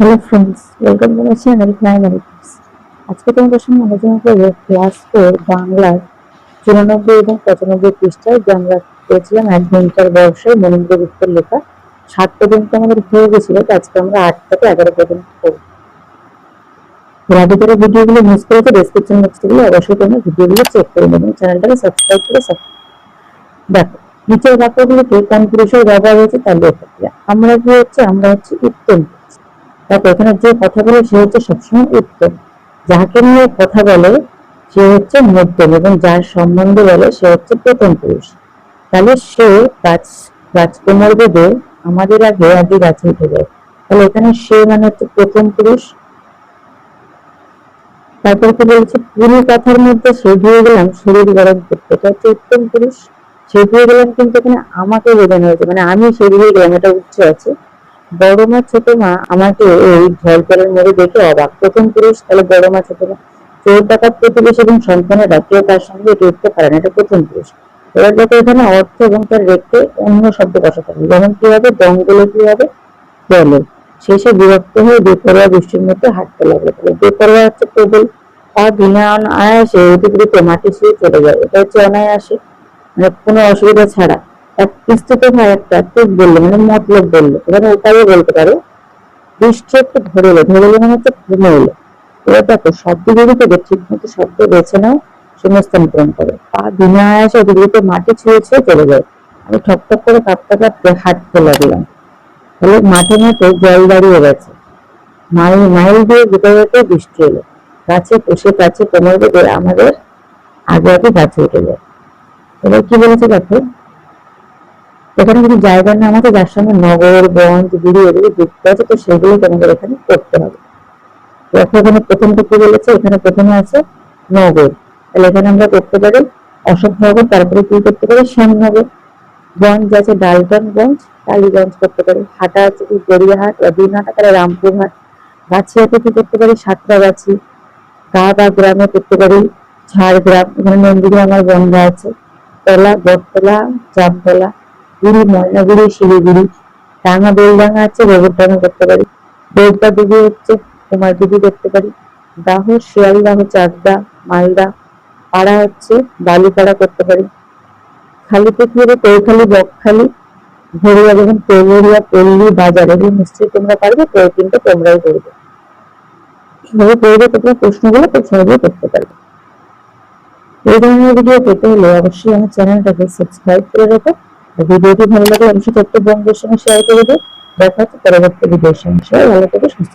Hello friends welcome to my channel primary tips আজকে তোমাদের সঙ্গে আলোচনা করব ক্লাস ফোর বাংলার চুরানব্বই এবং পঁচানব্বই পৃষ্ঠায় যে আমরা পেয়েছিলাম অ্যাডভেঞ্চার বর্ষে মনীন্দ্র গুপ্তের লেখা। সাত পর্যন্ত আমাদের হয়ে গেছিল? আজকে আমরা আট থেকে এগারো পর্যন্ত করব আগে ভিডিওগুলো মিস করেছে ডেসক্রিপশন বক্সে গিয়ে অবশ্যই তোমরা ভিডিওগুলো চেক করে নেবে এবং চ্যানেলটাকে সাবস্ক্রাইব করে দেখো, নিচের বাক্যগুলোকে কোন পুরুষের ব্যবহার হয়েছে তার লেখা। আমরা কি হচ্ছে? আমরা হচ্ছে উত্তম। দেখো এখানে যে কথা বলে সে হচ্ছে সবসময় উত্তম। যাকে নিয়ে কথা বলে সে হচ্ছে মধ্যম এবং যার সম্বন্ধে বলে সে হচ্ছে প্রথম পুরুষ। তাহলে সে গাছ গাছ আমাদের আগে আগে গাছে উঠে যায়। তাহলে এখানে সে মানে হচ্ছে প্রথম পুরুষ। তারপর কি বলছে? পুরী কথার মধ্যে সে দিয়ে গেলাম শরীর গরম করতে। এটা হচ্ছে উত্তম পুরুষ। সে দিয়ে গেলাম কিন্তু এখানে আমাকে বোঝানো হয়েছে মানে আমি সে দিয়ে গেলাম, এটা উচ্চ আছে। বড় মা, ছোট মা আমাকে এই জল কলের মধ্যে দেখে অবাক। প্রথম পুরুষ তাহলে বড় মা, ছোট মা। চোর, ডাকাত, প্রতিবেশী এবং সন্তানেরা কেউ তার সঙ্গে এটি উঠতে পারে না, এটা প্রথম পুরুষ। এবার দেখো এখানে অর্থ এবং তার রেখে অন্য শব্দ বসাতে হবে যেমন কি হবে? দঙ্গলে কি হবে? বলে। শেষে বিরক্ত হয়ে বেপরোয়া বৃষ্টির মধ্যে হাঁটতে লাগল। তাহলে বেপরোয়া হচ্ছে কেবল পা বিনা অনায়াসে অতিরিক্ত মাটি শুয়ে চলে যায়। এটা হচ্ছে অনায়াসে মানে কোনো অসুবিধা ছাড়া। এক কিস্তিত ভাই একটা ঠিক বলল মানে মতলব বলল। এখানে উপায়ে বলতে পারো। বৃষ্টি একটু ধরে এলো ধরে এলো মানে হচ্ছে ঘুমে এলো। এবার দেখো শব্দগুলি থেকে ঠিক মতো শব্দ বেছে নাও, শূন্যস্থান পূরণ করো। পা বিনা আয়াসে অতিরিক্ত মাটি ছুঁয়ে ছুঁয়ে চলে যায় আমি ঠক ঠক করে কাঁপতে কাঁপতে হাঁটতে লাগলাম তাহলে মাঠে মাঠে জল দাঁড়িয়ে গেছে। মাইল মাইল দিয়ে যেতে যেতে বৃষ্টি এলো। গাছে বসে গাছে কোমর বেঁধে আমাদের আগে আগে গাছে উঠে যায়। এবার কি বলেছে দেখো? এখানে কিছু জায়গার নাম আছে, যার সঙ্গে নগর গঞ্জ গুড়ি এগুলো যুক্ত আছে, তো সেগুলো তোমাদের এখানে করতে হবে। দেখো এখানে প্রথমটা কি বলেছে? এখানে প্রথমে আছে নগর। তাহলে এখানে আমরা করতে পারি অশোক নগর, তারপরে কি করতে পারি? শ্যামনগর গঞ্জ আছে ডালটনগঞ্জ টালিগঞ্জ করতে পারি। হাটা আছে কি? গড়িয়াহাট বা তাহলে রামপুরহাট। গাছিয়াতে কি করতে পারি? সাঁতরাগাছি। গা বা গ্রামে করতে পারি ঝাড়গ্রাম। এখানে নন্দীগ্রাম আমার বন্ধা আছে। তলা, বটতলা, জামতলা। গুড়ি ময়নাগুড়ি শিলিগুড়ি ডাঙা বেলডাঙ্গা আছে গোবরডাঙ্গা করতে পারি। দেবদা দিদি হচ্ছে কুমার দিদি করতে পারি। দাহ শিয়ালদাহ চাকদা মালদা পাড়া হচ্ছে বালুপাড়া করতে পারি। খালি পুকুরে কৈখালি বকখালি ভরিয়া যখন পেলরিয়া পল্লী বাজার এগুলো নিশ্চয়ই তোমরা পারবে তো তিনটে তোমরাই করবে। এইভাবে করবে প্রশ্নগুলো খুব সহজেই করতে পারবে। এই ধরনের ভিডিও পেতে হলে অবশ্যই আমার চ্যানেলটাকে সাবস্ক্রাইব করে রেখো। ভিডিওটি ভালো লাগে অবশ্যই তথ্য বন্ধুদের সঙ্গে শেয়ার করে দেবে দেখা হচ্ছে পরবর্তী ভিডিওর সঙ্গে সবাই ভালো থেকে, সুস্থ।